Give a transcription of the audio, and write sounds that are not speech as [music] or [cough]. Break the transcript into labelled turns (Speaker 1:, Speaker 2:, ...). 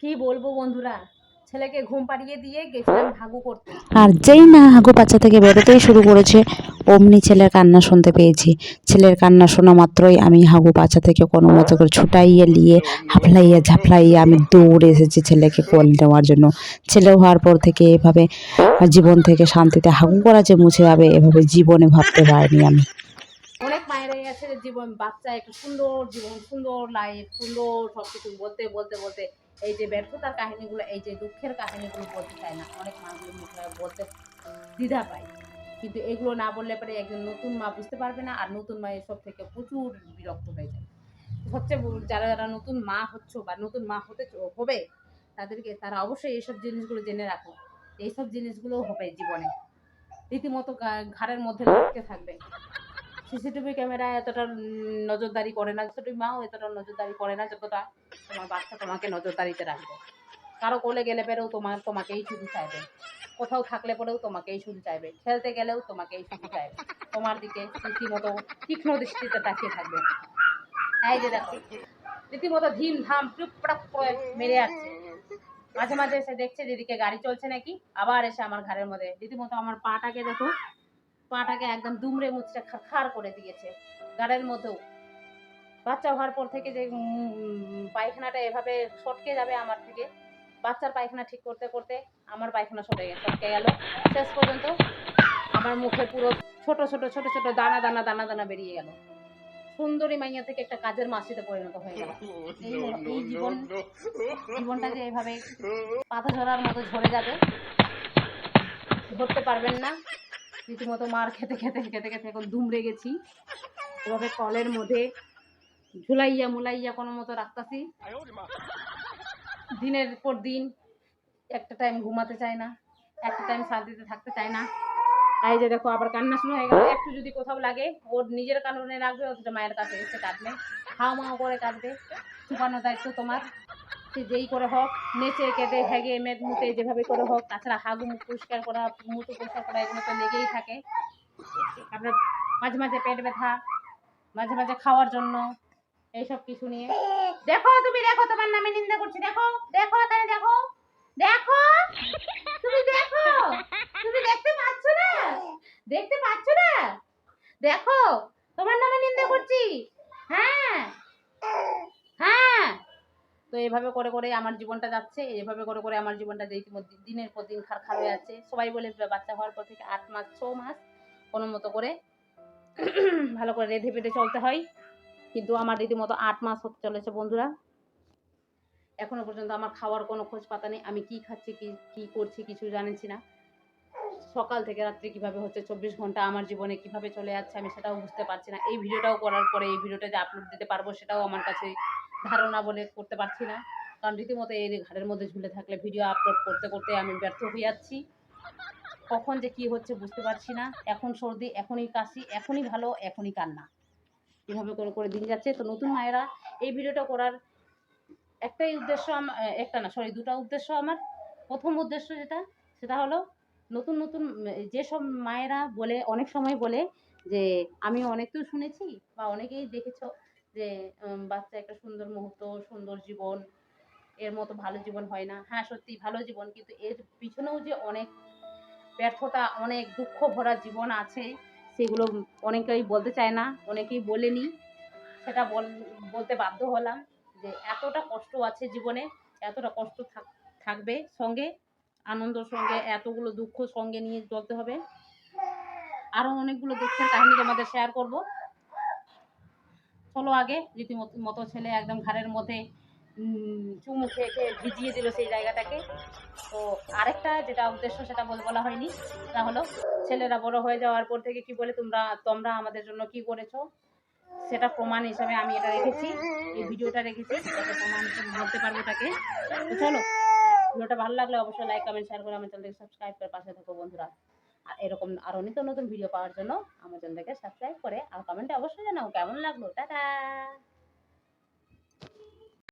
Speaker 1: কি বলব বন্ধুরা? ছেলেকে ঘুম পাড়িয়ে দিয়ে গেছিলাম হাগু করতে।
Speaker 2: আর যেই না হাগু বাচ্চা থেকে বেরোতেই শুরু করেছে অমনি ছেলের কান্না শুনতে পেয়েছি। ছেলের কান্না শোনা মাত্রই আমি হাগু বাচ্চা থেকে কোনো মতো করে ছুটাইয়ে নিয়ে হাফলাইয়া ঝাপলাইয়া আমি দৌড়ে এসেছি ছেলেকে কোল নেওয়ার জন্য। ছেলে হওয়ার পর থেকে এভাবে জীবন থেকে শান্তিতে হাগু করা যে মুছে যাবে এভাবে জীবনে ভাবতে পারিনি আমি।
Speaker 1: অনেক মায়েরাই আছে যে জীবন বাচ্চা একটা সুন্দর জীবন সুন্দর লাইফ সুন্দর সব কিছু বলতে বলতে বলতে। এই যে ব্যর্থতার কাহিনীগুলো, এই যে দুঃখের কাহিনীগুলো বলতে চায় না। অনেক মাগুলো মুখে বলতে দ্বিধা পায় কিন্তু এগুলো না বললে পরে একজন নতুন মা বুঝতে পারবে না, আর নতুন মা এসব থেকে প্রচুর বিরক্ত হয়ে যায় হচ্ছে যারা যারা নতুন মা হচ্ছ বা নতুন মা হতে হবে, তাদেরকে তারা অবশ্যই এইসব জিনিসগুলো জেনে রাখো। এইসব জিনিসগুলো হবে জীবনে। রীতিমতো ঘাড়ের মধ্যে লটকে থাকবে। সিসিটিভি ক্যামেরা এতটা নজরদারি করে না ছোট মাও এতটা নজরদারি করে না যতটা তোমার বাচ্চা তোমাকে নজরদারিতে রাখবে। কারও কোলে গেলে পরেও তোমার তোমাকেই শুধু চাইবে। কোথাও থাকলে পরেও তোমাকেই শুধু চাইবে। খেলতে গেলেও তোমাকেই শুধু চাইবে। তোমার দিকে রীতিমতো তীক্ষ্ণ দৃষ্টিতে তাকিয়ে থাকবে। এই যে দেখো, রীতিমতো ধিম ধাম টুকটাক করে মেরে আসছে। মাঝে মাঝে এসে দেখছে যেদিকে গাড়ি চলছে নাকি? আবার এসে আমার ঘরের মধ্যে। রীতিমতো আমার পাটাকে দেখো পাটাকে একদম দুমড়ে মুচড়ে খার করে দিয়েছে গাড়ির মধ্যেও। বাচ্চা হওয়ার পর থেকে যে পায়খানাটা এভাবে সটকে যাবে আমার থেকে বাচ্চার পায়খানা ঠিক করতে করতে আমার পায়খানা সরে গেছে সটকে গেল। শেষ পর্যন্ত আমার মুখে পুরো ছোট ছোট ছোট ছোট দানা দানা দানা দানা বেরিয়ে গেল। সুন্দরী মাইয়া থেকে একটা কাজের মাসিতে পরিণত হয়ে গেল। [laughs] এই এই জীবন [laughs] জীবনটা যে এভাবে পাতা ঝরার মতো ঝরে যাবে ধরতে পারবেন না। রীতিমতো মার খেতে খেতে খেতে খেতে এখন দুমড়ে গেছি। এভাবে কলের মধ্যে ঝুলাইয়া মুলাইয়া কোনো মতো রাখতাছি। দিনের পর দিন একটা টাইম ঘুমাতে চায় না, একটা টাইম শান্তিতে থাকতে চায় না। এই যে দেখো, আবার কান্না শুরু হয়ে গেল। একটু যদি কোথাও লাগে, ওর নিজের কারণে রাখবে, অথচ মায়ের কাছে এসে কাঁদবে। হাও মাও করে কাঁদবে। চুপানোর দায়িত্ব তোমার। সে যেই করে হোক, নেচে কেটে হেগে মেদ মুতে যেভাবে করে হোক, তাছাড়া হাগু মুখ পরিষ্কার করা মুটু পরিষ্কার করা, এগুলো তো লেগেই থাকে। আপনার মাঝে মাঝে পেট ব্যথা, মাঝে মাঝে খাওয়ার জন্য, এইসব কিছু নিয়ে। দেখো তুমি, দেখো তোমার নামে নিন্দা করছি, দেখো দেখো দেখো তুমি দেখো তুমি দেখতে পাচ্ছ না দেখতে পাচ্ছ না দেখো তোমার নামে নিন্দা করছি হ্যাঁ হ্যাঁ তো এভাবে করে করে আমার জীবনটা যাচ্ছে, এভাবে করে করে আমার জীবনটা ইতিমধ্যে দিনের পর দিন খার হয়ে যাচ্ছে সবাই বলে বাচ্চা হওয়ার পর থেকে আট মাস, ছ মাস কোনো মতো করে [clears throat] ভালো করে রেঁধে পেটে চলতে হয়। কিন্তু আমার রীতিমতো আট মাস হতে চলেছে বন্ধুরা। এখনও পর্যন্ত আমার খাওয়ার কোনো খোঁজ পাতা নেই। আমি কি খাচ্ছি, কি কি করছি কিছু জানিছি না। সকাল থেকে রাত্রি কীভাবে হচ্ছে, চব্বিশ ঘণ্টা আমার জীবনে কীভাবে চলে যাচ্ছে আমি সেটাও বুঝতে পারছি না। এই ভিডিওটাও করার পরে, এই ভিডিওটা যে আপলোড দিতে পারব সেটাও আমার কাছে ধারণা বলে করতে পারছি না। কারণ রীতিমতো এই ঘাড়ের মধ্যে ঝুলে থাকলে ভিডিও আপলোড করতে করতে আমি ব্যর্থ হয়ে যাচ্ছি। কখন যে কি হচ্ছে বুঝতে পারছি না। এখন সর্দি, এখনই কাশি, এখনই ভালো, এখনই কান্না। এভাবে করে করে দিন যাচ্ছে। তো নতুন মায়েরা এই ভিডিওটা করার একটাই উদ্দেশ্য একটা না সরি দুটো উদ্দেশ্য আমার। প্রথম উদ্দেশ্য যেটা, সেটা হলো নতুন নতুন যেসব মায়েরা বলে, অনেক সময় বলে যে, আমি অনেক তো শুনেছি বা অনেকেই দেখেছ যে বাচ্চা একটা সুন্দর মুহূর্ত, সুন্দর জীবন, এর মতো ভালো জীবন হয় না। হ্যাঁ সত্যি ভালো জীবন, কিন্তু এর পিছনেও যে অনেক ব্যর্থতা, অনেক দুঃখ ভরা জীবন আছে, সেগুলো অনেকেই বলতে চায় না, অনেকেই বলেনি। সেটা বল, বলতে বাধ্য হলাম যে, এতটা কষ্ট আছে জীবনে, এতটা কষ্ট থাক- থাকবে সঙ্গে আনন্দর সঙ্গে, এতগুলো দুঃখ সঙ্গে নিয়ে চলতে হবে। আরও অনেকগুলো দুঃখের কাহিনী তোমাদের শেয়ার করব। চলো আগে, রীতিমতো, মতো ছেলে একদম ঘাড়ের মধ্যে চুমু খেয়ে ভিজিয়ে দিল সেই জায়গাটাকে। তো আরেকটা যেটা উদ্দেশ্য, সেটা বল- বলা হয়নি, তা হলো ছেলেরা বড় হয়ে যাওয়ার পর থেকে কি বলে, তোমরা তোমরা আমাদের জন্য কি করেছ? সেটা প্রমাণ হিসাবে আমি এটা রেখেছি, এই ভিডিওটা রেখেছি, যাতে প্রমাণ হিসেবে বলতে পারব তাকে। চলো, ভিডিওটা ভালো লাগলে অবশ্যই লাইক কমেন্ট শেয়ার করে আমার চ্যানেলকে সাবস্ক্রাইব করে পাশে থাকো বন্ধুরা। এরকম আরও নিত্য নতুন ভিডিও পাওয়ার জন্য আমার চ্যানেলটাকে সাবস্ক্রাইব করে আর কমেন্টে অবশ্যই জানাও। কেমন লাগল? টাটা!